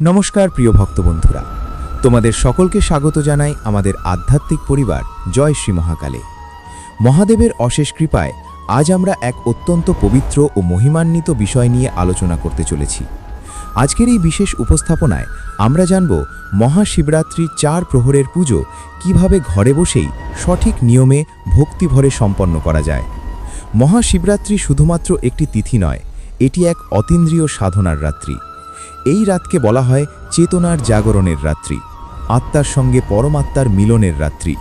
নমস্কার প্রিয় ভক্ত বন্ধুরা তোমাদের সকলকে স্বাগত জানাই আমাদের আধ্যাত্মিক পরিবার জয় শ্রী মহাকালে। মহাদেবের অশেষ কৃপায় আজ আমরা এক অত্যন্ত পবিত্র ও মহিমান্বিত বিষয় নিয়ে আলোচনা করতে চলেছি। আজকের এই বিশেষ উপস্থাপনায় আমরা জানব মহাশিবরাত্রির চার প্রহরের পুজো কীভাবে ঘরে বসেই সঠিক নিয়মে ভক্তিভরে সম্পন্ন করা যায়। মহাশিবরাত্রি শুধুমাত্র একটি তিথি নয়, এটি এক অতীন্দ্রিয় সাধনার রাত্রি। এই রাতকে বলা হয় চেতনার জাগরণের রাত্রি, আত্মার সঙ্গে পরমাত্মার মিলনের রাত্রি।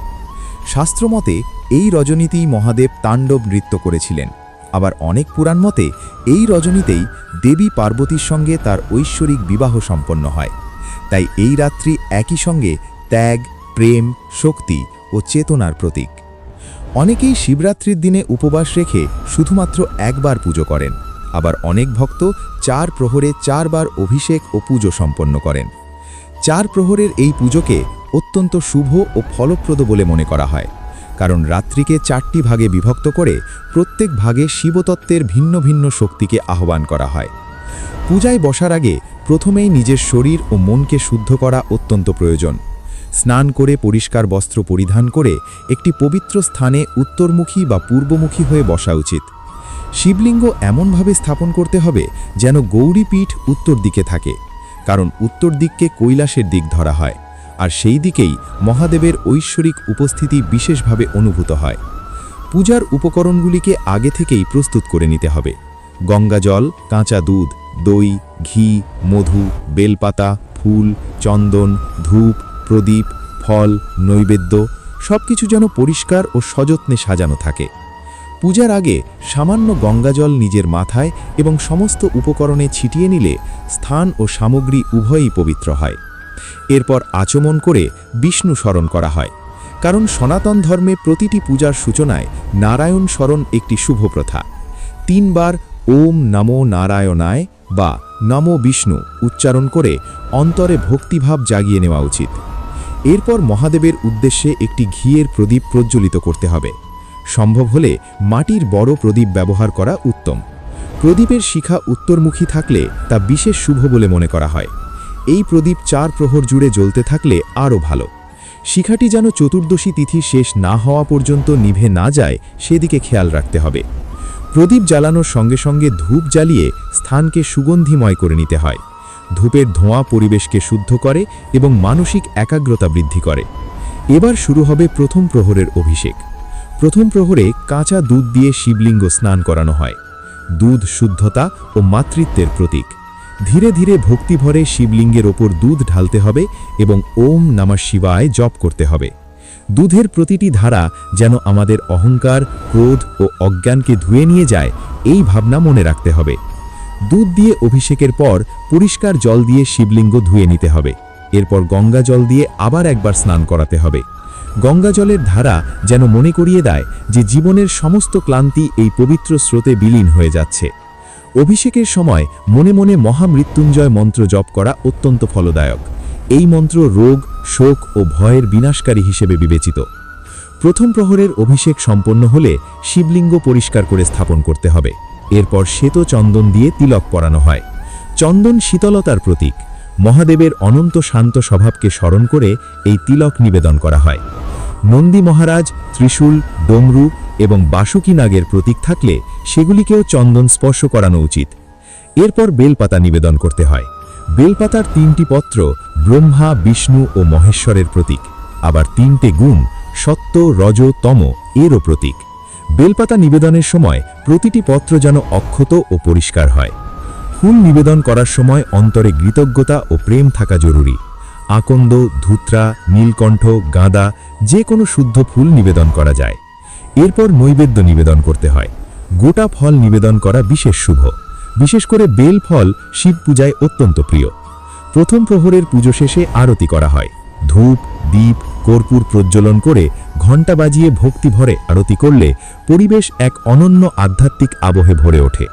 শাস্ত্রমতে এই রজনীতেই মহাদেব তাণ্ডব নৃত্য করেছিলেন। আবার অনেক পুরাণ মতে এই রজনীতেই দেবী পার্বতীর সঙ্গে তার ঐশ্বরিক বিবাহ সম্পন্ন হয়। তাই এই রাত্রি একই সঙ্গে ত্যাগ, প্রেম, শক্তি ও চেতনার প্রতীক। অনেকেই শিবরাত্রির দিনে উপবাস রেখে শুধুমাত্র একবার পুজো করেন। আবার অনেক ভক্ত চার প্রহরে চারবার অভিষেক ও পুজো সম্পন্ন করেন। চার প্রহরের এই পুজোকে অত্যন্ত শুভ ও ফলপ্রদ বলে মনে করা হয়, কারণ রাত্রিকে চারটি ভাগে বিভক্ত করে প্রত্যেক ভাগে শিবতত্ত্বের ভিন্ন ভিন্ন শক্তিকে আহ্বান করা হয়। পূজায় বসার আগে প্রথমেই নিজের শরীর ও মনকে শুদ্ধ করা অত্যন্ত প্রয়োজন। স্নান করে পরিষ্কার বস্ত্র পরিধান করে একটি পবিত্র স্থানে উত্তরমুখী বা পূর্বমুখী হয়ে বসা উচিত। শিবলিঙ্গ এমনভাবে স্থাপন করতে হবে যেন গৌরীপীঠ উত্তর দিকে থাকে, কারণ উত্তর দিককে কৈলাসের দিক ধরা হয়, আর সেই দিকেই মহাদেবের ঐশ্বরিক উপস্থিতি বিশেষভাবে অনুভূত হয়। পূজার উপকরণগুলিকে আগে থেকেই প্রস্তুত করে নিতে হবে গঙ্গাজল কাঁচা দুধ, দই, ঘি, মধু, বেলপাতা, ফুল, চন্দন, ধূপ, প্রদীপ, ফল, নৈবেদ্য, সবকিছু যেন পরিষ্কার ও সযত্নে সাজানো থাকে। পূজার আগে সামান্য গঙ্গাজল নিজের মাথায় এবং সমস্ত উপকরণে ছিটিয়ে নিলে স্থান ও সামগ্রী উভয়ই পবিত্র হয়। এরপর আচমন করে বিষ্ণু স্মরণ করা হয়, কারণ সনাতন ধর্মে প্রতিটি পূজার সূচনায় নারায়ণ স্মরণ একটি শুভ প্রথা। তিনবার ওম নমো নারায়ণায় বা নমো বিষ্ণু উচ্চারণ করে অন্তরে ভক্তিভাব জাগিয়ে নেওয়া উচিত। এরপর মহাদেবের উদ্দেশ্যে একটি ঘিয়ের প্রদীপ প্রজ্বলিত করতে হবে। সম্ভব হলে মাটির বড় প্রদীপ ব্যবহার করা উত্তম। প্রদীপের শিখা উত্তরমুখী থাকলে তা বিশেষ শুভ বলে মনে করা হয়। এই প্রদীপ চার প্রহর জুড়ে জ্বলতে থাকলে আরও ভালো। শিখাটি যেন চতুর্দশী তিথি শেষ না হওয়া পর্যন্ত নিভে না যায়, সেদিকে খেয়াল রাখতে হবে। প্রদীপ জ্বালানোর সঙ্গে সঙ্গে ধূপ জ্বালিয়ে স্থানকে সুগন্ধিময় করে নিতে হয়। ধূপের ধোঁয়া পরিবেশকে শুদ্ধ করে এবং মানসিক একাগ্রতা বৃদ্ধি করে। এবার শুরু হবে প্রথম প্রহরের অভিষেক। প্রথম প্রহরে কাঁচা দুধ দিয়ে শিবলিঙ্গ স্নান করানো হয়। দুধ শুদ্ধতা ও মাতৃত্বের প্রতীক। ধীরে ধীরে ভক্তিভরে শিবলিঙ্গের ওপর দুধ ঢালতে হবে এবং ওম নামা শিবায় জপ করতে হবে। দুধের প্রতিটি ধারা যেন আমাদের অহংকার, ক্রোধ ও অজ্ঞানকে ধুয়ে নিয়ে যায়, এই ভাবনা মনে রাখতে হবে। দুধ দিয়ে অভিষেকের পর পরিষ্কার জল দিয়ে শিবলিঙ্গ ধুয়ে নিতে হবে। এরপর গঙ্গা জল দিয়ে আবার একবার স্নান করাতে হবে। গঙ্গা জলের ধারা যেন মনে করিয়ে দেয় যে জীবনের সমস্ত ক্লান্তি এই পবিত্র স্রোতে বিলীন হয়ে যাচ্ছে। অভিষেকের সময় মনে মনে মহামৃত্যুঞ্জয় মন্ত্র জপ করা অত্যন্ত ফলদায়ক। এই মন্ত্র রোগ, শোক ও ভয়ের বিনাশকারী হিসেবে বিবেচিত। প্রথম প্রহরের অভিষেক সম্পন্ন হলে শিবলিঙ্গ পরিষ্কার করে স্থাপন করতে হবে। এরপর শ্বেত চন্দন দিয়ে তিলক পরানো হয়। চন্দন শীতলতার প্রতীক। মহাদেবের অনন্ত শান্ত স্বভাবকে স্মরণ করে এই তিলক নিবেদন করা হয়। নন্দী মহারাজ, ত্রিশূল, ডমরু এবং বাসুকী নাগের প্রতীক থাকলে সেগুলিকেও চন্দন স্পর্শ করানো উচিত। এরপর বেলপাতা নিবেদন করতে হয়। বেলপাতার তিনটি পত্র ব্রহ্মা, বিষ্ণু ও মহেশ্বরের প্রতীক। আবার তিনটে গুণ সত্য, রজ, তম এরও প্রতীক। বেলপাতা নিবেদনের সময় প্রতিটি পত্র যেন অক্ষত ও পরিষ্কার হয়। ফুল নিবেদন করার সময় অন্তরে কৃতজ্ঞতা ও প্রেম থাকা জরুরি। আকন্দ, ধুত্রা, নীলকণ্ঠ, গাঁদা যে কোনো শুদ্ধ ফুল নিবেদন করা যায়। এরপর নৈবেদ্য নিবেদন করতে হয়। গোটা ফল নিবেদন করা বিশেষ শুভ। বিশেষ করে বেল ফল শিব পূজায় অত্যন্ত প্রিয়। প্রথম প্রহরের পুজো শেষে আরতি করা হয়। ধূপ দ্বীপ কর্পূর প্রজ্বলন করে ঘণ্টা বাজিয়ে ভক্তি ভরে আরতি করলে পরিবেশ এক অনন্য আধ্যাত্মিক আবহে ভরে ওঠে।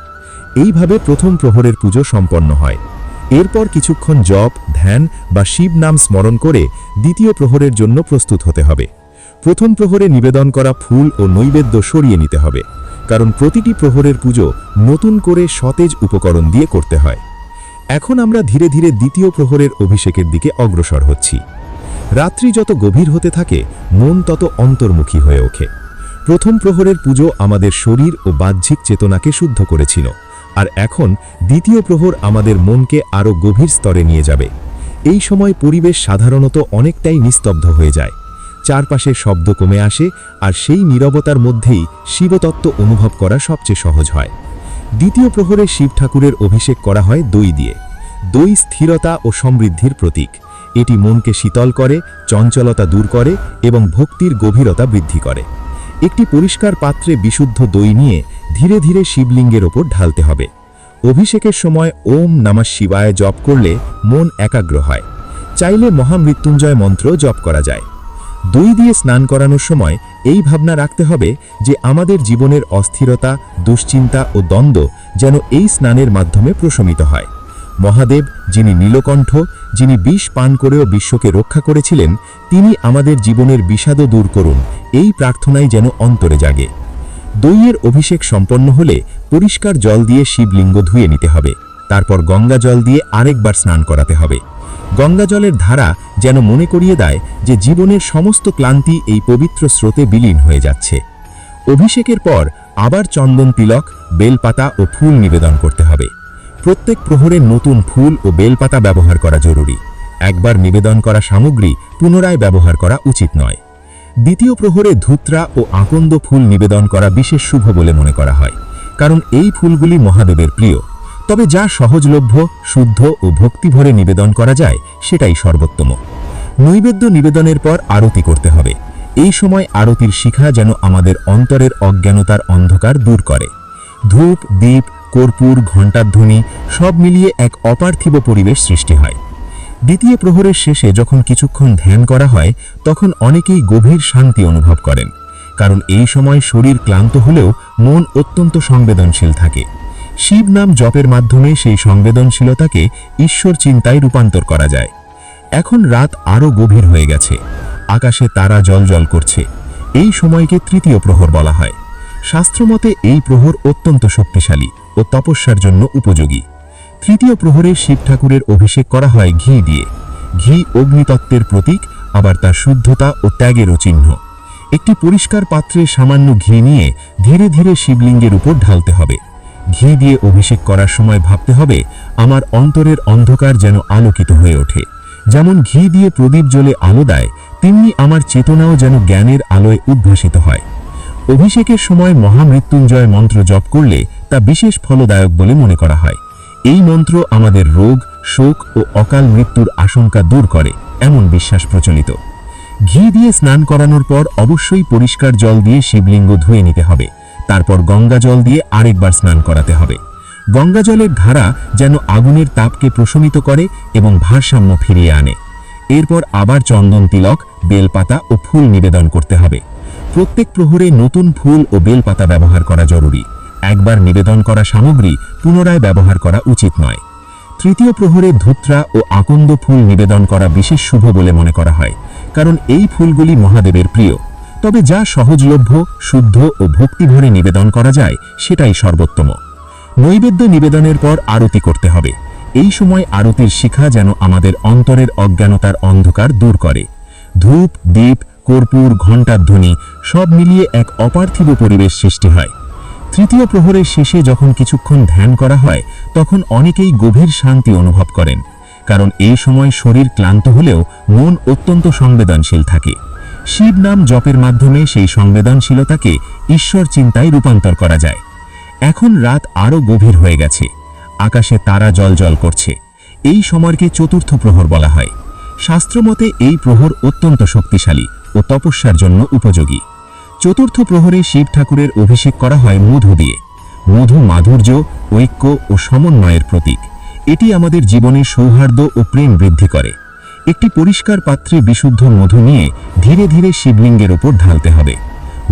এইভাবে প্রথম প্রহরের পুজো সম্পন্ন হয়। এরপর কিছুক্ষণ জপ, ধ্যান বা শিব নাম স্মরণ করে দ্বিতীয় প্রহরের জন্য প্রস্তুত হতে হবে। প্রথম প্রহরে নিবেদন করা ফুল ও নৈবেদ্য সরিয়ে নিতে হবে, কারণ প্রতিটি প্রহরের পুজো নতুন করে সতেজ উপকরণ দিয়ে করতে হয়। এখন আমরা ধীরে ধীরে দ্বিতীয় প্রহরের অভিষেকের দিকে অগ্রসর হচ্ছি। রাত্রি যত গভীর হতে থাকে, মন তত অন্তর্মুখী হয়ে ওঠে। প্রথম প্রহরের পুজো আমাদের শরীর ও বাহ্যিক চেতনাকে শুদ্ধ করেছিল। আর এখন দ্বিতীয় প্রহর আমাদের মনকে আরও গভীর স্তরে নিয়ে যাবে। এই সময় পরিবেশ সাধারণত অনেকটাই নিস্তব্ধ হয়ে যায়। চারপাশের শব্দ কমে আসে আর সেই নীরবতার মধ্যেই শিবতত্ত্ব অনুভব করা সবচেয়ে সহজ হয়। দ্বিতীয় প্রহরে শিব ঠাকুরের অভিষেক করা হয় দই দিয়ে। দই স্থিরতা ও সমৃদ্ধির প্রতীক। এটি মনকে শীতল করে, চঞ্চলতা দূর করে এবং ভক্তির গভীরতা বৃদ্ধি করে। একটি পরিষ্কার পাত্রে বিশুদ্ধ দই নিয়ে ধীরে ধীরে শিবলিঙ্গের ওপর ঢালতে হবে। অভিষেকের সময় ওম নামা শিবায় জপ করলে মন একাগ্র হয়। চাইলে মহামৃত্যুঞ্জয় মন্ত্র জপ করা যায়। দই দিয়ে স্নান করানোর সময় এই ভাবনা রাখতে হবে যে আমাদের জীবনের অস্থিরতা, দুশ্চিন্তা ও দ্বন্দ্ব যেন এই স্নানের মাধ্যমে প্রশমিত হয়। মহাদেব, যিনি নীলকণ্ঠ, যিনি বিষ পান করেও বিশ্বকে রক্ষা করেছিলেন, তিনি আমাদের জীবনের বিষাদও দূর করুন। এই প্রার্থনাই যেন অন্তরে জাগে। দইয়ের অভিষেক সম্পন্ন হলে পরিষ্কার জল দিয়ে শিবলিঙ্গ ধুয়ে নিতে হবে। তারপর গঙ্গা জল দিয়ে আরেকবার স্নান করাতে হবে। গঙ্গা জলের ধারা যেন মনে করিয়ে দেয় যে জীবনের সমস্ত ক্লান্তি এই পবিত্র স্রোতে বিলীন হয়ে যাচ্ছে। অভিষেকের পর আবার চন্দন তিলক, বেলপাতা ও ফুল নিবেদন করতে হবে। প্রত্যেক প্রহরে নতুন ফুল ও বেলপাতা ব্যবহার করা জরুরি। একবার নিবেদন করা সামগ্রী পুনরায় ব্যবহার করা উচিত নয়। দ্বিতীয় প্রহরে ধূত্রা ও আকন্দ ফুল নিবেদন করা বিশেষ শুভ বলে মনে করা হয়, কারণ এই ফুলগুলি মহাদেবের প্রিয়। তবে যা সহজলভ্য, শুদ্ধ ও ভক্তিভরে নিবেদন করা যায়, সেটাই সর্বোত্তম। নৈবেদ্য নিবেদনের পর আরতি করতে হবে। এই সময় আরতির শিখা যেন আমাদের অন্তরের অজ্ঞানতার অন্ধকার দূর করে। ধূপ দ্বীপ কর্পূর, ঘণ্টাধ্বনি সব মিলিয়ে এক অপার্থিব পরিবেশ সৃষ্টি হয়। দ্বিতীয় প্রহরের শেষে যখন কিছুক্ষণ ধ্যান করা হয়, তখন অনেকেই গভীর শান্তি অনুভব করেন। কারণ এই সময় শরীর ক্লান্ত হলেও মন অত্যন্ত সংবেদনশীল থাকে। শিব নাম জপের মাধ্যমে সেই সংবেদনশীলতাকে ঈশ্বর চিন্তায় রূপান্তর করা যায়। এখন রাত আরও গভীর হয়ে গেছে। আকাশে তারা জল করছে। এই সময়কে তৃতীয় প্রহর বলা হয়। শাস্ত্রমতে এই প্রহর অত্যন্ত শক্তিশালী ও তপস্যার জন্য উপযোগী। তৃতীয় প্রহরে শিব ঠাকুরের অভিষেক করা হয় ঘি দিয়ে। ঘি অগ্নিতত্ত্বের প্রতীক, আবার তার শুদ্ধতা ও ত্যাগেরও চিহ্ন। একটি পরিষ্কার পাত্রে সামান্য ঘি নিয়ে ধীরে ধীরে শিবলিঙ্গের উপর ঢালতে হবে। ঘি দিয়ে অভিষেক করার সময় ভাবতে হবে, আমার অন্তরের অন্ধকার যেন আলোকিত হয়ে ওঠে। যেমন ঘি দিয়ে প্রদীপ জ্বলে আলো দেয়, তেমনি আমার চেতনাও যেন জ্ঞানের আলোয় উদ্ভাসিত হয়। অভিষেকের সময় মহামৃত্যুঞ্জয় মন্ত্র জপ করলে তা বিশেষ ফলদায়ক বলে মনে করা হয়। এই মন্ত্র আমাদের রোগ, শোক ও অকাল মৃত্যুর আশঙ্কা দূর করে, এমন বিশ্বাস প্রচলিত। ঘি দিয়ে স্নান করানোর পর অবশ্যই পরিষ্কার জল দিয়ে শিবলিঙ্গ ধুয়ে নিতে হবে। তারপর গঙ্গা জল দিয়ে আরেকবার স্নান করাতে হবে। গঙ্গা জলের ধারা যেন আগুনের তাপকে প্রশমিত করে এবং ভারসাম্য ফিরিয়ে আনে। এরপর আবার চন্দন তিলক, বেলপাতা ও ফুল নিবেদন করতে হবে। প্রত্যেক প্রহরে নতুন ফুল ও বেলপাতা ব্যবহার করা জরুরি। একবার নিবেদন করা সামগ্রী পুনরায় ব্যবহার করা উচিত নয়। তৃতীয় প্রহরে ধুত্রা ও আকন্দ ফুল নিবেদন করা বিশেষ শুভ বলে মনে করা হয়, কারণ এই ফুলগুলি মহাদেবের প্রিয়। তবে যা সহজলভ্য, শুদ্ধ ও ভক্তিভরে নিবেদন করা যায়, সেটাই সর্বোত্তম। নৈবেদ্য নিবেদনের পর আরতি করতে হবে। এই সময় আরতির শিখা যেন আমাদের অন্তরের অজ্ঞানতার অন্ধকার দূর করে। ধূপ দ্বীপ কর্পূর, ঘণ্টার ধ্বনি সব মিলিয়ে এক অপার্থিব পরিবেশ সৃষ্টি হয়। তৃতীয় প্রহরের শেষে যখন কিছুক্ষণ ধ্যান করা হয়, তখন অনেকেই গভীর শান্তি অনুভব করেন, কারণ এই সময় শরীর ক্লান্ত হলেও মন অত্যন্ত সংবেদনশীল থাকে। শিব নাম জপের মাধ্যমে সেই সংবেদনশীলতাকে ঈশ্বর চিন্তায় রূপান্তর করা যায়। এখন রাত আরও গভীর হয়ে গেছে, আকাশে তারা জল করছে। এই সময়কে চতুর্থ প্রহর বলা হয়। শাস্ত্রমতে এই প্রহর অত্যন্ত শক্তিশালী ও তপস্যার জন্য উপযোগী। চতুর্থ প্রহরে শিব ঠাকুরের অভিষেক করা হয় মধু দিয়ে। মধু মাধুর্য, ঐক্য ও সমন্বয়ের প্রতীক। এটি আমাদের জীবনের সৌহার্দ্য ও প্রেম বৃদ্ধি করে। একটি পরিষ্কার পাত্রে বিশুদ্ধ মধু নিয়ে ধীরে ধীরে শিবলিঙ্গের ওপর ঢালতে হবে।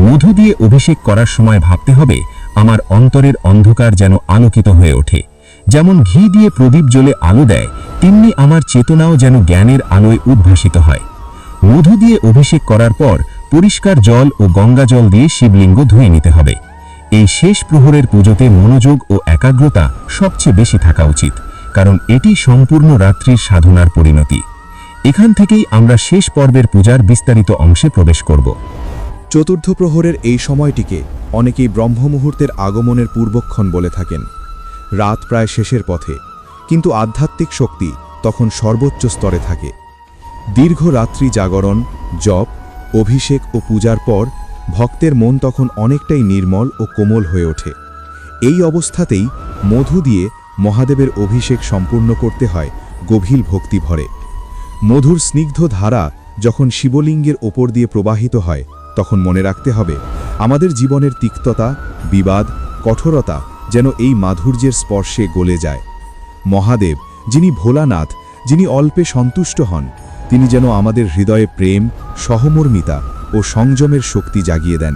মধু দিয়ে অভিষেক করার সময় ভাবতে হবে, আমার অন্তরের অন্ধকার যেন আলোকিত হয়ে ওঠে। যেমন ঘি দিয়ে প্রদীপ জ্বলে আলো দেয়, তেমনি আমার চেতনাও যেন জ্ঞানের আলোয় উদ্ভাসিত হয়। মধু দিয়ে অভিষেক করার পর পরিষ্কার জল ও গঙ্গা জল দিয়ে শিবলিঙ্গ ধুয়ে নিতে হবে। এই শেষ প্রহরের পুজোতে মনোযোগ ও একাগ্রতা সবচেয়ে বেশি থাকা উচিত, কারণ এটি সম্পূর্ণ রাত্রির সাধনার পরিণতি। এখান থেকেই আমরা শেষ পর্বের পূজার বিস্তারিত অংশে প্রবেশ করব। চতুর্থ প্রহরের এই সময়টিকে অনেকেই ব্রহ্ম মুহূর্তের আগমনের পূর্বক্ষণ বলে থাকেন। রাত প্রায় শেষের পথে, কিন্তু আধ্যাত্মিক শক্তি তখন সর্বোচ্চ স্তরে থাকে। দীর্ঘ রাত্রি জাগরণ, জপ অভিষেক ও পূজার পর ভক্তের মন তখন অনেকটাই নির্মল ও কোমল হয়ে ওঠে। এই অবস্থাতেই মধু দিয়ে মহাদেবের অভিষেক সম্পূর্ণ করতে হয় গভীর ভক্তি ভরে মধুর স্নিগ্ধ ধারা যখন শিবলিঙ্গের ওপর দিয়ে প্রবাহিত হয়, তখন মনে রাখতে হবে, আমাদের জীবনের তিক্ততা, বিবাদ, কঠোরতা যেন এই মাধুর্যের স্পর্শে গলে যায়। মহাদেব, যিনি ভোলানাথ, যিনি অল্পে সন্তুষ্ট হন তিনি যেন আমাদের হৃদয়ে প্রেম, সহমর্মিতা ও সংযমের শক্তি জাগিয়ে দেন।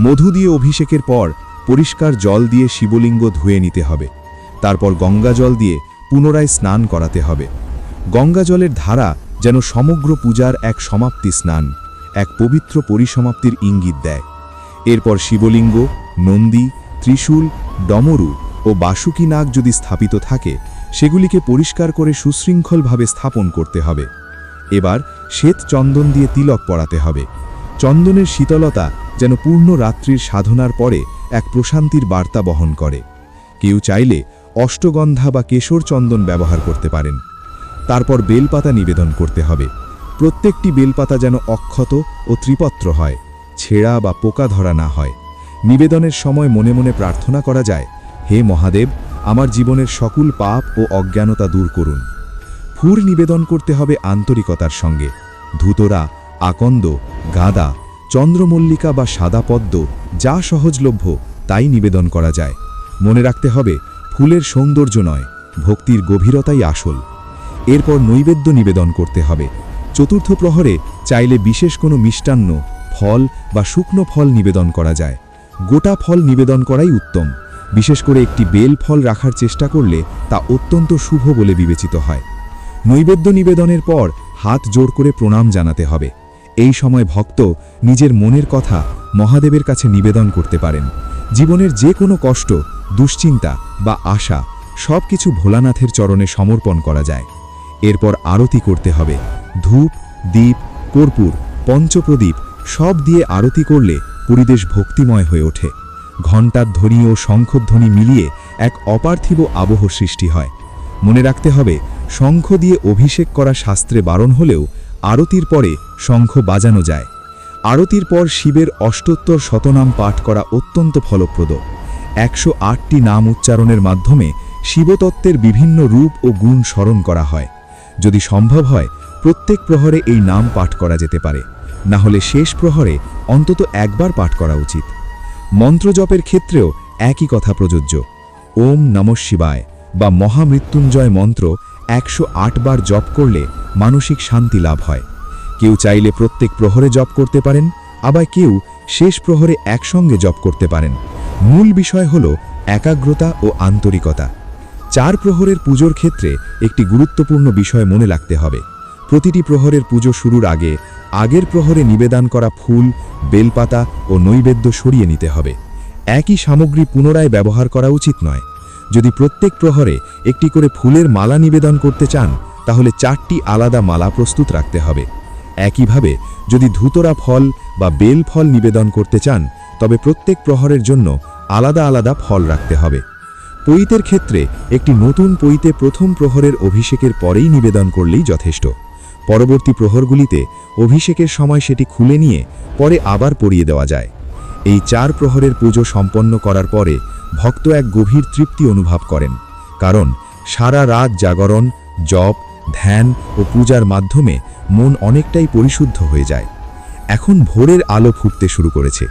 মধু দিয়ে অভিষেকের পর পরিষ্কার জল দিয়ে শিবলিঙ্গ ধুয়ে নিতে হবে। তারপর গঙ্গা জল দিয়ে পুনরায় স্নান করাতে হবে। গঙ্গা জলের ধারা যেন সমগ্র পূজার এক সমাপ্তি স্নান, এক পবিত্র পরিসমাপ্তির ইঙ্গিত দেয়। এরপর শিবলিঙ্গ, নন্দী, ত্রিশূল, ডমরু ও বাসুকী নাগ যদি স্থাপিত থাকে, সেগুলিকে পরিষ্কার করে সুশৃঙ্খলভাবে স্থাপন করতে হবে। এবার শ্বেত চন্দন দিয়ে তিলক পড়াতে হবে। চন্দনের শীতলতা যেন পূর্ণ রাত্রির সাধনার পরে এক প্রশান্তির বার্তা বহন করে। কেউ চাইলে অষ্টগন্ধা বা কেশর চন্দন ব্যবহার করতে পারেন। তারপর বেলপাতা নিবেদন করতে হবে। প্রত্যেকটি বেলপাতা যেন অক্ষত ও ত্রিপত্র হয়, ছেঁড়া বা পোকা ধরা না হয়। নিবেদনের সময় মনে মনে প্রার্থনা করা যায়, হে মহাদেব, আমার জীবনের সকল পাপ ও অজ্ঞানতা দূর করুন। ফুর নিবেদন করতে হবে আন্তরিকতার সঙ্গে। ধুতরা, আকন্দ, গাদা, চন্দ্রমল্লিকা বা সাদা পদ্ম, যা সহজলভ্য, তাই নিবেদন করা যায়। মনে রাখতে হবে, ফুলের সৌন্দর্য নয়, ভক্তির গভীরতাই আসল। এরপর নৈবেদ্য নিবেদন করতে হবে। চতুর্থ প্রহরে চাইলে বিশেষ কোনো মিষ্টান্ন, ফল বা শুকনো ফল নিবেদন করা যায়। গোটা ফল নিবেদন করাই উত্তম। বিশেষ করে একটি বেল ফল রাখার চেষ্টা করলে তা অত্যন্ত শুভ বলে বিবেচিত হয়। নৈবেদ্য নিবেদনের পর হাত জোর করে প্রণাম জানাতে হবে। এই সময় ভক্ত নিজের মনের কথা মহাদেবের কাছে নিবেদন করতে পারেন। জীবনের যে কোনো কষ্ট, দুশ্চিন্তা বা আশা সব কিছু ভোলানাথের চরণে সমর্পণ করা যায়। এরপর আরতি করতে হবে। ধূপ দ্বীপ কর্পূর, পঞ্চপ্রদীপ সব দিয়ে আরতি করলে পরিবেশ ভক্তিময় হয়ে ওঠে। ঘণ্টার ধ্বনি ও শঙ্খধ্বনি মিলিয়ে এক অপার্থিব আবহ সৃষ্টি হয়। মনে রাখতে হবে শঙ্খ দিয়ে অভিষেক করা শাস্ত্রে বারণ হলেও আরতির পরে শঙ্খ বাজানো যায়। আরতির পর শিবের অষ্টোত্তর শতনাম পাঠ করা অত্যন্ত ফলপ্রদ। একশো আটটি নাম উচ্চারণের মাধ্যমে শিবতত্ত্বের বিভিন্ন রূপ ও গুণ স্মরণ করা হয়। যদি সম্ভব হয়, প্রত্যেক প্রহরে এই নাম পাঠ করা যেতে পারে। না হলে শেষ প্রহরে অন্তত একবার পাঠ করা উচিত। মন্ত্রজপের ক্ষেত্রেও একই কথা প্রযোজ্য। ওম নম শিবায় বা মহামৃত্যুঞ্জয় মন্ত্র একশো বার জপ করলে মানসিক শান্তি লাভ হয়। কেউ চাইলে প্রত্যেক প্রহরে জপ করতে পারেন, আবার কেউ শেষ প্রহরে একসঙ্গে জপ করতে পারেন। মূল বিষয় হল একাগ্রতা ও আন্তরিকতা। চার প্রহরের পুজোর ক্ষেত্রে একটি গুরুত্বপূর্ণ বিষয় মনে রাখতে হবে। প্রতিটি প্রহরের পুজো শুরুর আগে আগের প্রহরে নিবেদন করা ফুল, বেলপাতা ও নৈবেদ্য সরিয়ে নিতে হবে। একই সামগ্রী পুনরায় ব্যবহার করা উচিত নয়। যদি প্রত্যেক প্রহরে একটি করে ফুলের মালা নিবেদন করতে চান, তাহলে চারটি আলাদা মালা প্রস্তুত রাখতে হবে। একইভাবে, যদি ধুতরা ফল বা বেল ফল নিবেদন করতে চান, তবে প্রত্যেক প্রহরের জন্য আলাদা আলাদা ফল রাখতে হবে। পৈতের ক্ষেত্রে একটি নতুন পৈতে প্রথম প্রহরের অভিষেকের পরেই নিবেদন করলেই যথেষ্ট। পরবর্তী প্রহরগুলিতে অভিষেকের সময় সেটি খুলে নিয়ে পরে আবার পরিয়ে দেওয়া যায়। এই চার প্রহরের পুজো সম্পন্ন করার পরে ভক্ত এক গভীর তৃপ্তি অনুভব করেন, কারণ সারা রাত জাগরণ, জপ, ধ্যান ও পূজার মাধ্যমে মন অনেকটাই পরিশুদ্ধ হয়ে যায়। এখন ভোরের আলো ফুটতে শুরু করেছে।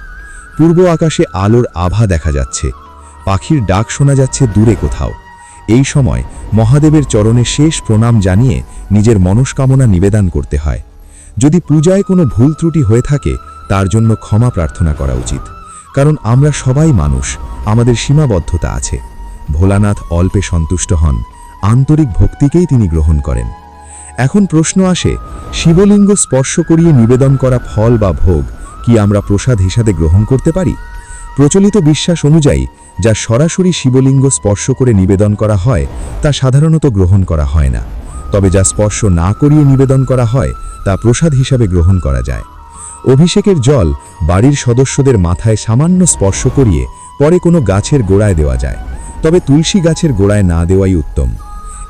পূর্ব আকাশে আলোর আভা দেখা যাচ্ছে। পাখির ডাক শোনা যাচ্ছে দূরে কোথাও। এই সময় মহাদেবের চরণে শেষ প্রণাম জানিয়ে নিজের মনস্কামনা নিবেদন করতে হয়। যদি পূজায় কোনো ভুল ত্রুটি হয়ে থাকে তার জন্য ক্ষমা প্রার্থনা করা উচিত। কারণ আমরা সবাই মানুষ, আমাদের সীমাবদ্ধতা আছে। ভোলানাথ অল্পে সন্তুষ্ট হন, আন্তরিক ভক্তিকেই তিনি গ্রহণ করেন। এখন প্রশ্ন আসে, শিবলিঙ্গ স্পর্শ করিয়ে নিবেদন করা ফল বা ভোগ কি আমরা প্রসাদ হিসাবে গ্রহণ করতে পারি? প্রচলিত বিশ্বাস অনুযায়ী, যা সরাসরি শিবলিঙ্গ স্পর্শ করে নিবেদন করা হয়, তা সাধারণত গ্রহণ করা হয় না। তবে যা স্পর্শ না করিয়ে নিবেদন করা হয়, তা প্রসাদ হিসাবে গ্রহণ করা যায়। অভিষেকের জল বাড়ির সদস্যদের মাথায় সামান্য স্পর্শ করিয়ে পরে কোনো গাছের গোড়ায় দেওয়া যায়। তবে তুলসী গাছের গোড়ায় না দেওয়াই উত্তম।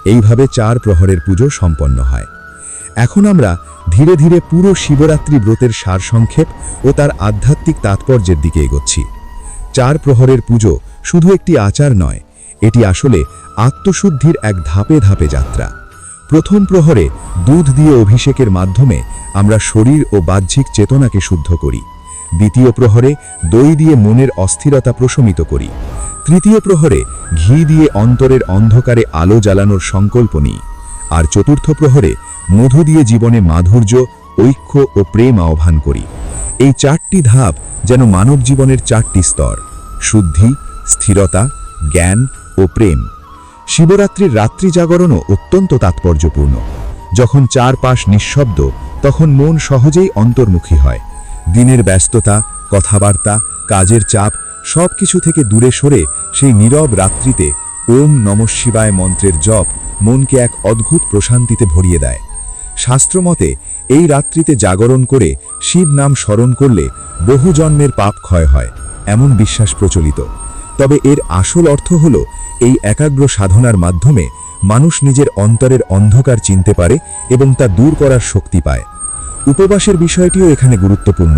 এইভাবে চার প্রহরের পুজো সম্পন্ন হয়। এখন আমরা ধীরে ধীরে পুরো শিবরাত্রি ব্রতের সারসংক্ষেপ ও তার আধ্যাত্মিক তাৎপর্যের দিকে এগোচ্ছি। চার প্রহরের পুজো শুধু একটি আচার নয়, এটি আসলে আত্মশুদ্ধির এক ধাপে ধাপে যাত্রা। প্রথম প্রহরে দুধ দিয়ে অভিষেকের মাধ্যমে আমরা শরীর ও বাহ্যিক চেতনাকে শুদ্ধ করি। দ্বিতীয় প্রহরে দই দিয়ে মনের অস্থিরতা প্রশমিত করি। তৃতীয় প্রহরে ঘি দিয়ে অন্তরের অন্ধকারে আলো জ্বালানোর সংকল্প নিই। আর চতুর্থ প্রহরে মধু দিয়ে জীবনে মাধুর্য, ঐক্য ও প্রেম আহ্বান করি। এই চারটি ধাপ যেন মানব জীবনের চারটি স্তর, শুদ্ধি, স্থিরতা, জ্ঞান ও প্রেম। শিবরাত্রির রাত্রি জাগরণও অত্যন্ত তাৎপর্যপূর্ণ। যখন চারপাশ নিঃশব্দ, তখন মন সহজেই অন্তর্মুখী হয়। দিনের ব্যস্ততা, কথাবার্তা, কাজের চাপ সব কিছু থেকে দূরে সরে সেই নীরব রাত্রিতে ওম নম শিবায় মন্ত্রের জপ মনকে এক অদ্ভুত প্রশান্তিতে ভরিয়ে দেয়। শাস্ত্রমতে এই রাত্রিতে জাগরণ করে শিব নাম স্মরণ করলে বহু জন্মের পাপ ক্ষয় হয়, এমন বিশ্বাস প্রচলিত। তবে এর আসল অর্থ হল, এই একাগ্র সাধনার মাধ্যমে মানুষ নিজের অন্তরের অন্ধকার চিনতে পারে এবং তা দূর করার শক্তি পায়। উপবাসের বিষয়টিও এখানে গুরুত্বপূর্ণ।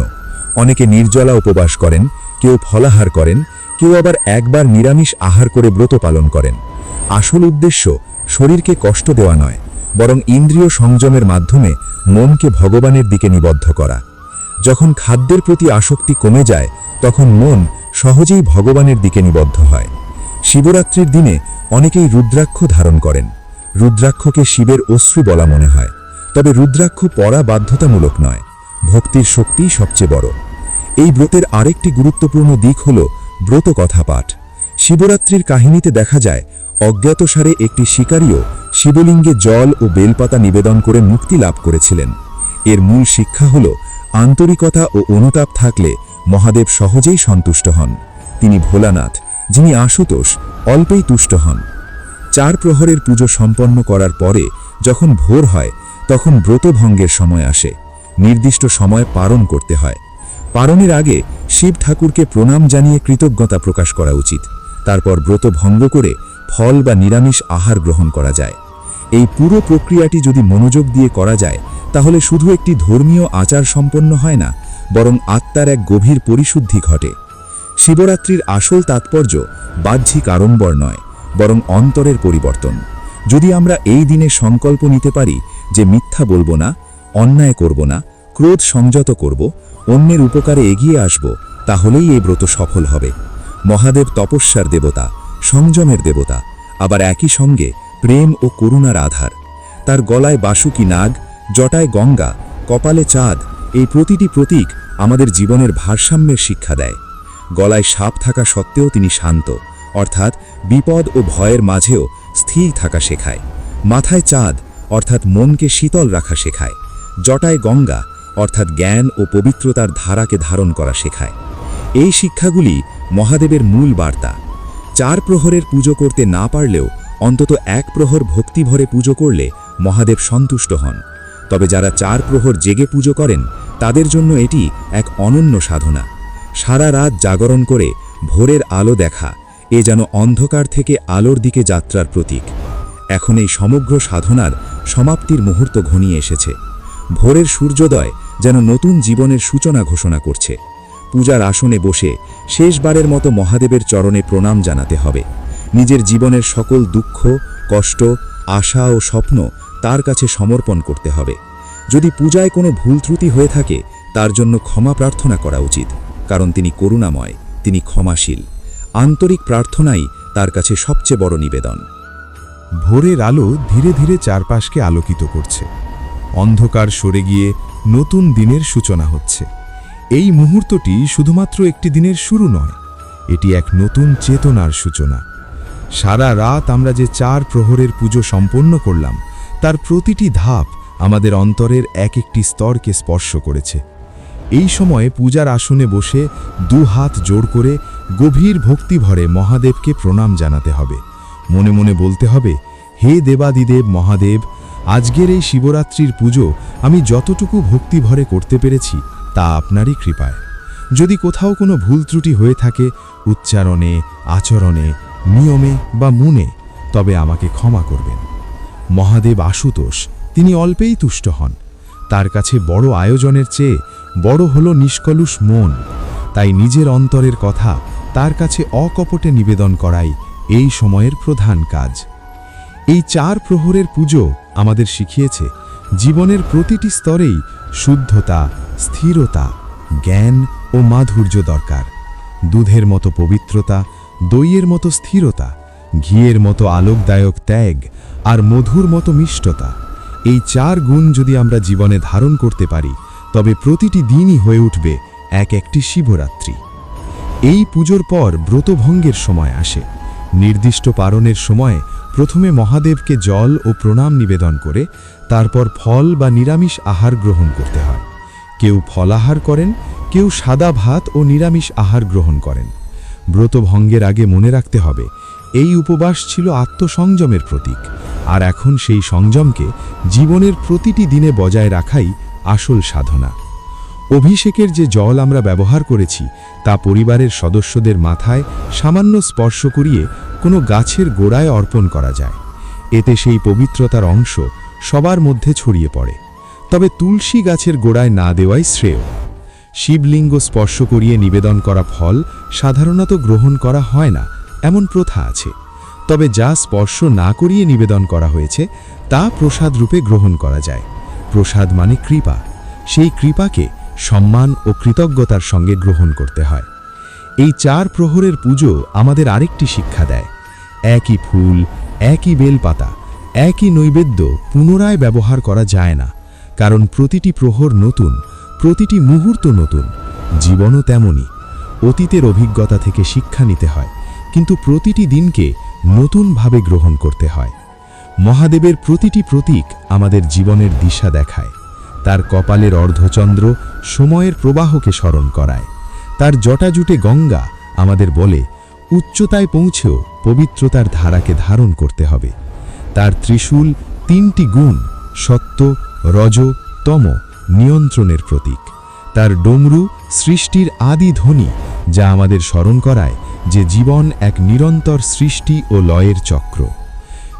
অনেকে নির্জলা উপবাস করেন, কেউ ফলাহার করেন, কেউ আবার একবার নিরামিষ আহার করে ব্রত পালন করেন। আসল উদ্দেশ্য শরীরকে কষ্ট দেওয়া নয়, বরং ইন্দ্রিয় সংযমের মাধ্যমে মনকে ভগবানের দিকে নিবদ্ধ করা। যখন খাদ্যের প্রতি আসক্তি কমে যায়, তখন মন সহজেই ভগবানের দিকে নিবদ্ধ হয়। শিবরাত্রির দিনে অনেকেই রুদ্রাক্ষ ধারণ করেন। রুদ্রাক্ষকে শিবের অশ্রু বলা মনে হয়। তবে রুদ্রাক্ষ পরা বাধ্যতামূলক নয়, ভক্তির শক্তিই সবচেয়ে বড়। এই ব্রতের আরেকটি গুরুত্বপূর্ণ দিক হল ব্রত কথা পাঠ। শিবরাত্রির কাহিনীতে দেখা যায় অজ্ঞাতসারে একটি শিকারীও শিবলিঙ্গে জল ও বেলপাতা নিবেদন করে মুক্তি লাভ করেছিলেন। এর মূল শিক্ষা হল, আন্তরিকতা ও অনুতাপ থাকলে মহাদেব সহজেই সন্তুষ্ট হন। তিনি ভোলানাথ, যিনি আশুতোষ, অল্পেই তুষ্ট হন। চার প্রহরের পুজো সম্পন্ন করার পরে যখন ভোর হয়, তখন ব্রতভঙ্গের সময় আসে। নির্দিষ্ট সময় পালন করতে হয়। পালনের আগে শিব ঠাকুরকে প্রণাম জানিয়ে কৃতজ্ঞতা প্রকাশ করা উচিত। তারপর ব্রত ভঙ্গ করে ফল বা নিরামিষ আহার গ্রহণ করা যায়। এই পুরো প্রক্রিয়াটি যদি মনোযোগ দিয়ে করা যায়, তাহলে শুধু একটি ধর্মীয় আচার সম্পন্ন হয় না বরং আত্মার এক গভীর পরিশুদ্ধি ঘটে। শিবরাত্রির আসল তাৎপর্য বাহ্যিক আড়ম্বর নয়, বরং অন্তরের পরিবর্তন। যদি আমরা এই দিনে সংকল্প নিতে পারি যে মিথ্যা বলব না, অন্যায় করব না, ক্রোধ সংযত করব, অন্যের উপকারে এগিয়ে আসব, তাহলেই এই ব্রত সফল হবে। মহাদেব তপস্যার দেবতা, সংযমের দেবতা, আবার একই সঙ্গে প্রেম ও করুণার আধার। তার গলায় বাসুকি নাগ, জটায় গঙ্গা, কপালে চাঁদ এই প্রতিটি প্রতীক আমাদের জীবনের ভারসাম্যের শিক্ষা দেয়। গলায় সাপ থাকা সত্ত্বেও তিনি শান্ত, অর্থাৎ বিপদ ও ভয়ের মাঝেও স্থির থাকা শেখায়। মাথায় চাঁদ, অর্থাৎ মনকে শীতল রাখা শেখায়। জটায় গঙ্গা, অর্থাৎ জ্ঞান ও পবিত্রতার ধারাকে ধারণ করা শেখায়। এই শিক্ষাগুলি মহাদেবের মূল বার্তা। চার প্রহরের পুজো করতে না পারলেও অন্তত এক প্রহর ভক্তিভরে পুজো করলে মহাদেব সন্তুষ্ট হন। তবে যারা চার প্রহর জেগে পুজো করেন তাদের জন্য এটি এক অনন্য সাধনা। সারা রাত জাগরণ করে ভোরের আলো দেখা, এ যেন অন্ধকার থেকে আলোর দিকে যাত্রার প্রতীক। এখন এই সমগ্র সাধনার সমাপ্তির মুহূর্ত ঘনিয়ে এসেছে। ভোরের সূর্যোদয় যেন নতুন জীবনের সূচনা ঘোষণা করছে। পূজার আসনে বসে শেষবারের মতো মহাদেবের চরণে প্রণাম জানাতে হবে। নিজের জীবনের সকল দুঃখ, কষ্ট, আশা ও স্বপ্ন তার কাছে সমর্পণ করতে হবে। যদি পূজায় কোনো ভুল ত্রুটি হয়ে থাকে, তার জন্য ক্ষমা প্রার্থনা করা উচিত, কারণ তিনি করুণাময়, তিনি ক্ষমাশীল। আন্তরিক প্রার্থনাই তার কাছে সবচেয়ে বড় নিবেদন। ভোরের আলো ধীরে ধীরে চারপাশকে আলোকিত করছে। অন্ধকার সরে গিয়ে নতুন দিনের সূচনা হচ্ছে। এই মুহূর্তটি শুধুমাত্র একটি দিনের শুরু নয়, এটি এক নতুন চেতনার সূচনা। সারা রাত আমরা যে চার প্রহরের পুজো সম্পন্ন করলাম, তার প্রতিটি ধাপ আমাদের অন্তরের এক একটি স্তরকে স্পর্শ করেছে। এই সময়ে পূজার আসনে বসে দু হাত জোর করে গভীর ভক্তি ভরে মহাদেবকে প্রণাম জানাতে হবে। মনে মনে বলতে হবে, হে দেবাদিদেব মহাদেব, আজকের এই শিবরাত্রির পুজো আমি যতটুকু ভক্তি ভরে করতে পেরেছি তা আপনারই কৃপায়। যদি কোথাও কোনো ভুল ত্রুটি হয়ে থাকে, উচ্চারণে, আচরণে, নিয়মে বা মুনে, তবে আমাকে ক্ষমা করবেন। মহাদেব আশুতোষ তিনি অল্পেই তুষ্ট হন। তার কাছে বড় আয়োজনের চেয়ে বড় হল নিষ্কলুষ মন। তাই নিজের অন্তরের কথা তার কাছে অকপটে নিবেদন করাই এই সময়ের প্রধান কাজ। এই চার প্রহরের পুজো আমাদের শিখিয়েছে জীবনের প্রতিটি স্তরেই শুদ্ধতা, স্থিরতা, জ্ঞান ও মাধুর্য দরকার। দুধের মতো পবিত্রতা, দইয়ের মতো স্থিরতা, ঘিয়ের মতো আলোকদায়ক ত্যাগ আর মধুর মতো মিষ্টতা। এই চার গুণ যদি আমরা জীবনে ধারণ করতে পারি, তবে প্রতিটি দিনই হয়ে উঠবে এক একটি শিবরাত্রি। এই পুজোর পর ব্রতভঙ্গের সময় আসে। নির্দিষ্ট পারণের সময় প্রথমে মহাদেবকে জল ও প্রণাম নিবেদন করে, তারপর ফল বা নিরামিষ আহার গ্রহণ করতে হয়। কেউ ফলাহার করেন, কেউ সাদা ভাত ও নিরামিষ আহার গ্রহণ করেন। ব্রতভঙ্গের আগে মনে রাখতে হবে, এই উপবাস ছিল আত্মসংযমের প্রতীক, আর এখন সেই সংযমকে জীবনের প্রতিটি দিনে বজায় রাখাই আসল সাধনা। অভিষেকের যে জল আমরা ব্যবহার করেছি, তা পরিবারের সদস্যদের মাথায় সামান্য স্পর্শ করিয়ে কোনো গাছের গোড়ায় অর্পণ করা যায়। এতে সেই পবিত্রতার অংশ সবার মধ্যে ছড়িয়ে পড়ে। তবে তুলসী গাছের গোড়ায় না দেওয়াই শ্রেয়। শিবলিঙ্গ স্পর্শ করিয়ে নিবেদন করা ফল সাধারণত গ্রহণ করা হয় না, এমন প্রথা আছে। তবে যা স্পর্শ না করিয়ে নিবেদন করা হয়েছে, তা প্রসাদ রূপে গ্রহণ করা যায়। প্রসাদ মানে কৃপা। সেই কৃপাকে সম্মান ও কৃতজ্ঞতার সঙ্গে গ্রহণ করতে হয়। এই চার প্রহরের পুজো আমাদের আরেকটি শিক্ষা দেয়। একই ফুল, একই বেলপাতা, একই নৈবেদ্য পুনরায় ব্যবহার করা যায় না, কারণ প্রতিটি প্রহর নতুন প্রতিটি মুহূর্ত নতুন, জীবনও তেমনই। অতীতের অভিজ্ঞতা থেকে শিক্ষা নিতে হয়, কিন্তু প্রতিটি দিনকে নতুনভাবে গ্রহণ করতে হয়। মহাদেবের প্রতিটি প্রতীক আমাদের জীবনের দিশা দেখায়, তার কপালের অর্ধচন্দ্র সময়ের প্রবাহকে স্মরণ করায়। তার জটাজুটে গঙ্গা আমাদের বলে, উচ্চতায় পৌঁছেও পবিত্রতার ধারাকে ধারণ করতে হবে। তার ত্রিশূল তিনটি গুণ সত্য, রজ, তম নিয়ন্ত্রণের প্রতীক। তার ডমরু সৃষ্টির আদি ধ্বনি, যা আমাদের স্মরণ করায় যে জীবন এক নিরন্তর সৃষ্টি ও লয়ের চক্র।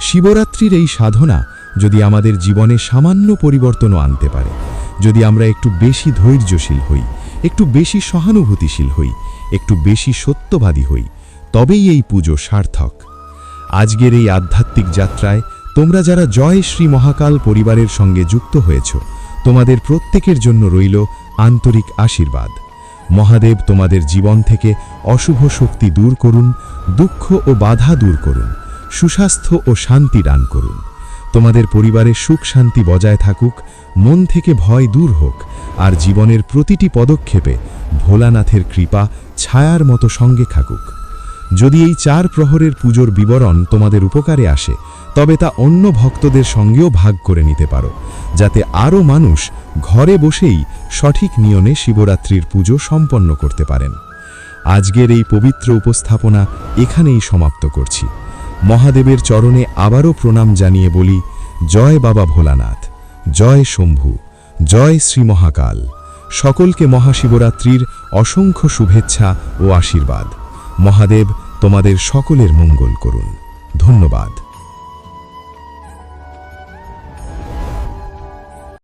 শিবরাত্রির এই সাধনা যদি আমাদের জীবনে সামান্য পরিবর্তনও আনতে পারে, যদি আমরা একটু বেশি ধৈর্যশীল হই, একটু বেশি সহানুভূতিশীল হই, একটু বেশি সত্যবাদী হই, তবেই এই পুজো সার্থক। আজকের এই আধ্যাত্মিক যাত্রায় তোমরা যারা জয় শ্রী মহাকাল পরিবারের সঙ্গে যুক্ত হয়েছ তোমাদের প্রত্যেকের জন্য রইল আন্তরিক আশীর্বাদ। মহাদেব তোমাদের জীবন থেকে অশুভ শক্তি দূর করুন, দুঃখ ও বাধা দূর করুন, সুস্বাস্থ্য ও শান্তি দান করুন। তোমাদের পরিবারের সুখ শান্তি বজায় থাকুক, মন থেকে ভয় দূর হোক, আর জীবনের প্রতিটি পদক্ষেপে ভোলানাথের কৃপা, ছায়ার মতো সঙ্গে থাকুক। যদি এই চার প্রহরের পুজোর বিবরণ তোমাদের উপকারে আসে, তবে তা অন্য ভক্তদের সঙ্গেও ভাগ করে নিতে পারো, যাতে আরও মানুষ ঘরে বসেই সঠিক নিয়মে শিবরাত্রির পুজো সম্পন্ন করতে পারেন। আজকের এই পবিত্র উপস্থাপনা এখানেই সমাপ্ত করছি। মহাদেবের চরণে আবারও প্রণাম জানিয়ে বলি, জয় বাবা ভোলানাথ, জয় শম্ভু, জয় শ্রী মহাকাল। সকলকে মহাশিবরাত্রির অসংখ্য শুভেচ্ছা ও আশীর্বাদ। মহাদেব তোমাদের সকলের মঙ্গল করুন। ধন্যবাদ।